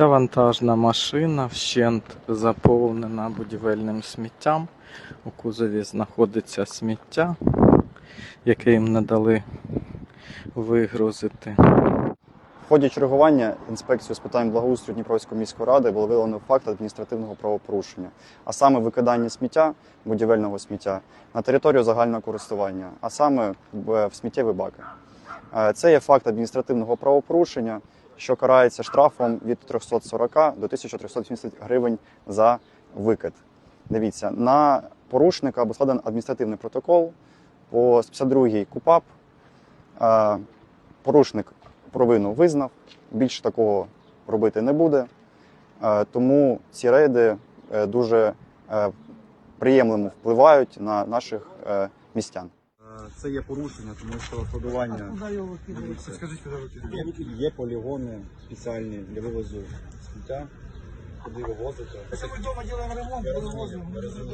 Ця вантажна машина вщент заповнена будівельним сміттям. У кузові знаходиться сміття, яке їм не дали вигрузити. В ході чергування інспекцію з питань благоустрою Дніпровської міської ради було виявлено факт адміністративного правопорушення, а саме викидання сміття, будівельного сміття на територію загального користування, а саме в сміттєві баки. Е, Це є факт адміністративного правопорушення, що карається штрафом від 340 до 1370 гривень за викид. Дивіться, на порушника був складений адміністративний протокол по 52 КУПАП. Е, Порушник провину визнав, більше такого робити не буде. Е, Тому ці рейди е, дуже приємлемо впливають на наших містян. Це є порушення, тому що кодування дивіться, є, є полігони спеціальні для вивозу сміття, куди вивозити.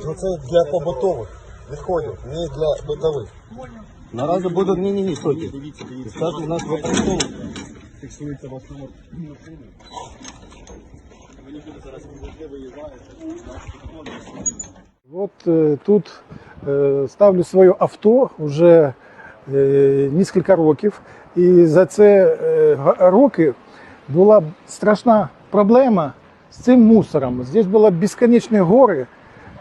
Ну це для побутових відходів, не для битових. Наразі будуть ні, ні, ні, стойте. Дивіться, дивіться. У нас використовують. Фіксується в основному. Вони люди зараз підійшли, виїжджають. Вот э, тут ставлю своє авто вже э, несколько років, і за це э, га- роки була страшна проблема з цим мусором. Здесь були безконечні гори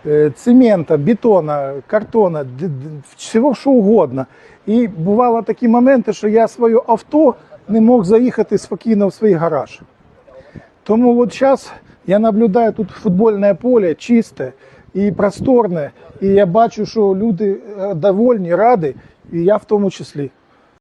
э, цемента, бетона, картона, д- д- всього що угодно. І бували такі моменти, що я своє авто не мог заїхати спокійно в свій гараж. Тому от зараз я наблюдаю тут футбольне поле чисте і просторне, і я бачу, що люди е, довольні, раді, і я в тому числі.